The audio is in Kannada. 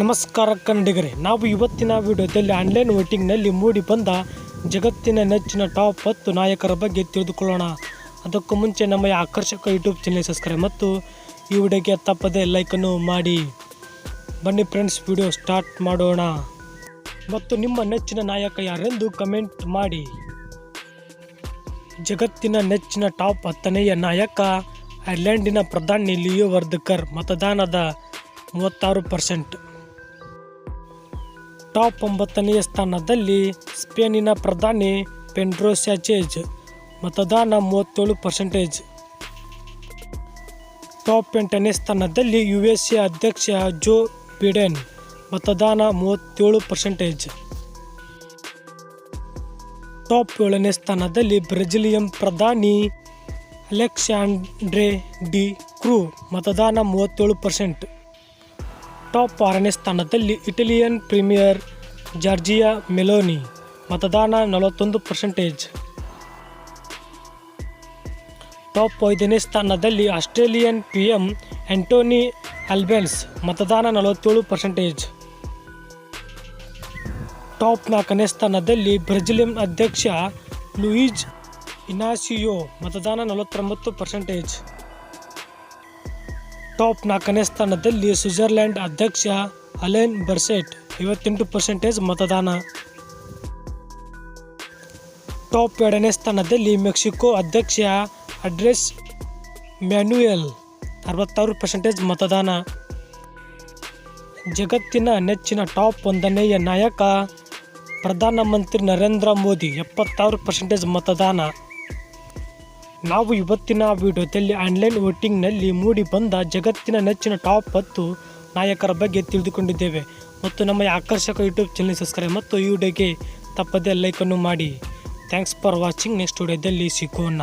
ನಮಸ್ಕಾರ ಕನ್ನಡಿಗರೇ, ನಾವು ಇವತ್ತಿನ ವಿಡಿಯೋದಲ್ಲಿ ಆನ್ಲೈನ್ ವೋಟಿಂಗ್ನಲ್ಲಿ ಮೂಡಿ ಬಂದ ಜಗತ್ತಿನ ನೆಚ್ಚಿನ ಟಾಪ್ ಹತ್ತು ನಾಯಕರ ಬಗ್ಗೆ ತಿಳಿದುಕೊಳ್ಳೋಣ. ಅದಕ್ಕೂ ಮುಂಚೆ ನಮ್ಮ ಆಕರ್ಷಕ ಯೂಟ್ಯೂಬ್ ಚಾನೆಲ್ ಸಬ್ಸ್ಕ್ರೈಬ್ ಮತ್ತು ಈ ವಿಡಿಯೋಗೆ ತಪ್ಪದೆ ಲೈಕನ್ನು ಮಾಡಿ. ಬನ್ನಿ ಫ್ರೆಂಡ್ಸ್ ವಿಡಿಯೋ ಸ್ಟಾರ್ಟ್ ಮಾಡೋಣ. ಮತ್ತು ನಿಮ್ಮ ನೆಚ್ಚಿನ ನಾಯಕ ಯಾರೆಂದು ಕಮೆಂಟ್ ಮಾಡಿ. ಜಗತ್ತಿನ ನೆಚ್ಚಿನ ಟಾಪ್ ಹತ್ತನೆಯ ನಾಯಕ, ಐರ್ಲೆಂಡಿನ ಪ್ರಧಾನಿ ಲಿಯೋ ವರ್ಧಕರ್ ಮತದಾನದ ಮೂವತ್ತಾರು ಪರ್ಸೆಂಟ್ ಟಾಪ್ ಒಂಬತ್ತನೆಯ ಸ್ಥಾನದಲ್ಲಿ ಸ್ಪೇನಿನ ಪ್ರಧಾನಿ ಪೆಂಡ್ರೋ ಸ್ಯಾಚೇಜ್ ಮತದಾನ ಮೂವತ್ತೇಳು ಪರ್ಸೆಂಟೇಜ್ ಟಾಪ್ ಎಂಟನೇ ಸ್ಥಾನದಲ್ಲಿ ಯು ಎಸ್ ಎ ಅಧ್ಯಕ್ಷ ಜೋ ಬಿಡೆನ್ ಮತದಾನ ಮೂವತ್ತೇಳು ಪರ್ಸೆಂಟೇಜ್ ಟಾಪ್ ಏಳನೇ ಸ್ಥಾನದಲ್ಲಿ ಬ್ರೆಜಿಲಿಯಂ ಪ್ರಧಾನಿ ಅಲೆಕ್ಸಾಂಡ್ರೆ ಡಿ ಕ್ರೂ ಮತದಾನ ಮೂವತ್ತೇಳು ಪರ್ಸೆಂಟ್ ಟಾಪ್ ಆರನೇ ಸ್ಥಾನದಲ್ಲಿ ಇಟಲಿಯನ್ ಪ್ರೀಮಿಯರ್ ಜಾರ್ಜಿಯಾ ಮೆಲೋನಿ ಮತದಾನ ನಲವತ್ತೊಂದು ಪರ್ಸೆಂಟೇಜ್ ಟಾಪ್ ಐದನೇ ಸ್ಥಾನದಲ್ಲಿ Australian P M Anthony Albanese ಮತದಾನ ನಲವತ್ತೇಳು ಪರ್ಸೆಂಟೇಜ್ ಟಾಪ್ ನಾಲ್ಕನೇ ಸ್ಥಾನದಲ್ಲಿ ಬ್ರೆಜಿಲಿಯನ್ ಅಧ್ಯಕ್ಷ ಲೂಯಿಜ್ ಇನಾಸಿಯೋ ಮತದಾನ ನಲವತ್ತೊಂಬತ್ತು ಪರ್ಸೆಂಟೇಜ್ ಟಾಪ್ ನಾಲ್ಕನೇ ಸ್ಥಾನದಲ್ಲಿ ಸ್ವಿಟ್ಜರ್ಲೆಂಡ್ ಅಧ್ಯಕ್ಷ ಅಲೆನ್ ಬರ್ಸೆಟ್ ಐವತ್ತೆಂಟು ಪರ್ಸೆಂಟೇಜ್ ಮತದಾನ. ಟಾಪ್ ಎರಡನೇ ಸ್ಥಾನದಲ್ಲಿ ಮೆಕ್ಸಿಕೋ ಅಧ್ಯಕ್ಷ ಅಡ್ರೆಸ್ ಮ್ಯಾನ್ಯುಯಲ್ ಅರವತ್ತಾರು ಪರ್ಸೆಂಟೇಜ್ ಮತದಾನ. ಜಗತ್ತಿನ ನೆಚ್ಚಿನ ಟಾಪ್ ಒಂದನೆಯ ನಾಯಕ ಪ್ರಧಾನಮಂತ್ರಿ ನರೇಂದ್ರ ಮೋದಿ ಎಪ್ಪತ್ತಾರು ಪರ್ಸೆಂಟೇಜ್ ಮತದಾನ. ನಾವು ಇವತ್ತಿನ ವಿಡಿಯೋದಲ್ಲಿ ಆನ್ಲೈನ್ ವೋಟಿಂಗ್ನಲ್ಲಿ ಮೂಡಿ ಬಂದ ಜಗತ್ತಿನ ನೆಚ್ಚಿನ ಟಾಪ್ ಹತ್ತು ನಾಯಕರ ಬಗ್ಗೆ ತಿಳಿದುಕೊಂಡಿದ್ದೇವೆ. ಮತ್ತು ನಮ್ಮ ಆಕರ್ಷಕ ಯೂಟ್ಯೂಬ್ ಚಾನಲ್ ಸಬ್ಸ್ಕ್ರೈಬ್ ಮತ್ತು ಈ ವಿಡಿಯೋಗೆ ತಪ್ಪದೇ ಲೈಕನ್ನು ಮಾಡಿ. Thanks for watching. ನೆಕ್ಸ್ಟ್ ವಿಡಿಯೋದಲ್ಲಿ ಸಿಗೋಣ.